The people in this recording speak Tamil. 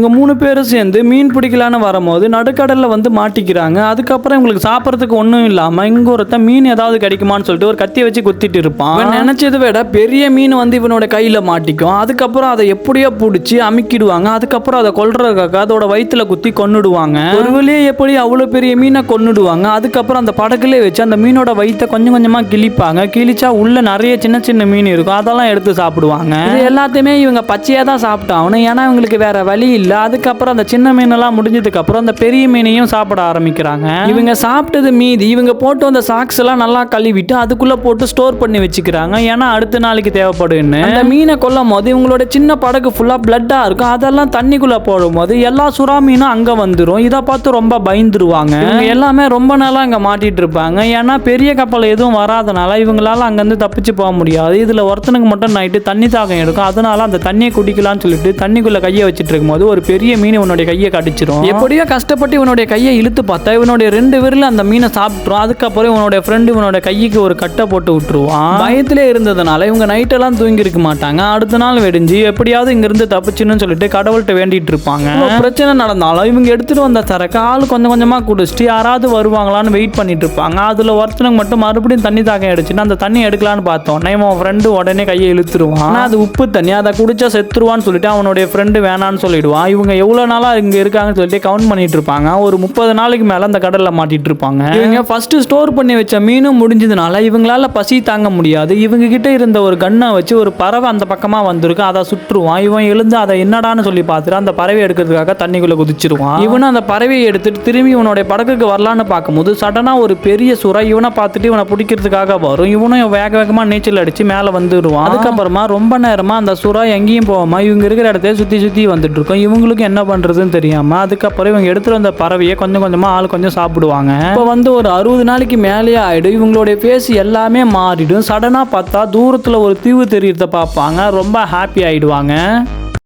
இவங்க மூணு பேரும் சேர்ந்து மீன் பிடிக்கலான்னு வரும்போது நடுக்கடலில் வந்து மாட்டிக்கிறாங்க. அதுக்கப்புறம் இவங்களுக்கு சாப்பிட்றதுக்கு ஒன்றும் இல்லாமல் இங்கே ஒருத்தன் மீன் ஏதாவது கிடைக்குமான்னு சொல்லிட்டு ஒரு கத்தியை வச்சு குத்திட்டு இருப்பான். இவன் விட பெரிய மீன் வந்து இவனோட கையில் மாட்டிக்கும். அதுக்கப்புறம் அதை எப்படியோ பிடிச்சி அமுக்கிடுவாங்க. அதுக்கப்புறம் அதை கொல்றதுக்காக அதோட வயிற்றில் குத்தி கொன்னுடுவாங்க. ஒரு வழியே எப்படி அவ்வளோ பெரிய மீனை கொன்னுடுவாங்க. அதுக்கப்புறம் அந்த படகுலேயே வச்சு அந்த மீனோட வயிற்றை கொஞ்சம் கொஞ்சமாக கிழிப்பாங்க. கிழிச்சா உள்ள நிறைய சின்ன சின்ன மீன் இருக்கும். அதெல்லாம் எடுத்து சாப்பிடுவாங்க. இது எல்லாத்தையுமே இவங்க பச்சையாக தான் சாப்பிட்டாகணும். ஏன்னா இவங்களுக்கு வேற வழி இல்லை. அதுக்கப்புறம் அந்த சின்ன மீனெல்லாம் முடிஞ்சதுக்கு அப்புறம் அந்த பெரிய மீனையும் சாப்பிட ஆரம்பிக்கிறாங்க. இவங்க சாப்பிட்டது மீதி இவங்க போட்டு வந்த சாக்ஸ் எல்லாம் நல்லா கழுவிட்டு அதுக்குள்ள போட்டு ஸ்டோர் பண்ணி வச்சுக்கிறாங்க. ஏன்னா அடுத்த நாளைக்கு தேவைப்படுன்னு அந்த மீனை கொல்லும் போது இவங்களோட சின்ன படகு ஃபுல்லா பிளட்டா இருக்கும். அதெல்லாம் தண்ணிக்குள்ள போடும்போது எல்லா சுறா மீனும் அங்க வந்துடும் இதை பார்த்து ரொம்ப பயந்துருவாங்க. இவங்க எல்லாமே ரொம்ப நாளா அங்க மாட்டிட்டு இருப்பாங்க. ஏன்னா பெரிய கப்பல் எதுவும் வராதனால இவங்களால அங்கிருந்து தப்பிச்சு போக முடியாது. இதுல ஒருத்தனுக்கு மட்டும் நைட்டு தண்ணி தாகம் எடுக்கும். அதனால அந்த தண்ணியை குடிக்கலாம்னு சொல்லிட்டு தண்ணிக்குள்ள கையை வச்சிட்டு இருக்கும்போது ஒரு பெரிய மீன் இவனுடைய கையை கடிச்சிரும் எப்படியோ கஷ்டப்பட்டு இவனுடைய கையை இழுத்து பார்த்தா இவனுடைய ரெண்டு விரல அந்த மீனை சாப்பிட்டுரும். அதுக்கப்புறம் இவனுடைய ஃப்ரெண்டு இவனோட கைக்கு ஒரு கட்டை போட்டு விட்டுருவான். பயத்திலே இருந்ததுனால இவங்க நைட்டெல்லாம் தூங்கி இருக்க மாட்டாங்க. அடுத்த நாள் வெடிஞ்சு எப்படியாவது இங்கிருந்து தப்பிச்சுன்னு சொல்லிட்டு கடவுள்கிட்ட வேண்டிட்டு இருப்பாங்க. பிரச்சனை நடந்தாலும் இவங்க எடுத்துட்டு வந்த சரக்கு ஆள் கொஞ்சம் கொஞ்சமா குடிச்சிட்டு யாராவது வருவாங்களான்னு வெயிட் பண்ணிட்டு இருப்பாங்க. அதுல ஒருத்தனுக்கு மட்டும் மறுபடியும் தண்ணி தாக்கம் அடிச்சுன்னா அந்த தண்ணி எடுக்கலான்னு பார்த்தோம். இவன் ஃப்ரெண்டு உடனே கையை இழுத்துருவான். அது உப்பு தண்ணி. அதை குடிச்சா செத்துருவான்னு சொல்லிட்டு அவனுடைய ஃப்ரெண்டு வேணான்னு சொல்லிடுவான். இவங்க எவ்வளவு நாளா இங்க இருக்காங்கன்னு சொல்லிட்டு கவுண்ட் பண்ணிட்டு இருப்பாங்க. ஒரு முப்பது நாளைக்கு மேல அந்த கடல்ல மாட்டிட்டு இருப்பாங்க. இவங்க ஃபர்ஸ்ட் ஸ்டோர் பண்ணி வச்ச மீனும் முடிஞ்சதுனால இவங்களால பசி தாங்க முடியாது. இவங்க கிட்ட இருந்த ஒரு கன்னை வச்சு ஒரு பறவை அந்த பக்கமா வந்திருக்கு. அதை சுற்றுவான். இவன் எழுந்து அதை என்னடான்னு சொல்லி பார்த்துட்டு அந்த பறவை எடுக்கிறதுக்காக தண்ணிக்குள்ள குதிச்சிருவான். இவனும் அந்த பறவையை எடுத்துட்டு திரும்பி இவனுடைய படகுக்கு வரலான்னு பார்க்கும்போது சடனா ஒரு பெரிய சுறா இவனை பார்த்துட்டு இவனை பிடிக்கிறதுக்காக வரும். இவனும் வேக வேகமா நீச்சல் அடிச்சு மேல வந்துடுவான் அதுக்கப்புறமா ரொம்ப நேரமா அந்த சுறா எங்கேயும் போகாம இவங்க இருக்கிற இடத்தையே சுத்தி சுத்தி வந்துட்டு இருக்கும். இவங்களுக்கும் என்ன பண்ணுறதுன்னு தெரியாமல் அதுக்கப்புறம் இவங்க எடுத்துகிட்டு வந்த பறவையை கொஞ்சம் கொஞ்சமாக ஆள் கொஞ்சம் சாப்பிடுவாங்க. இப்போ வந்து ஒரு அறுபது நாளைக்கு மேலேயே ஆகிடும் இவங்களுடைய ஃபேஸ் எல்லாமே மாறிடும். சடனாக பார்த்தா தூரத்தில் ஒரு தீவு தெரியறத பார்ப்பாங்க. ரொம்ப ஹாப்பி ஆயிடுவாங்க.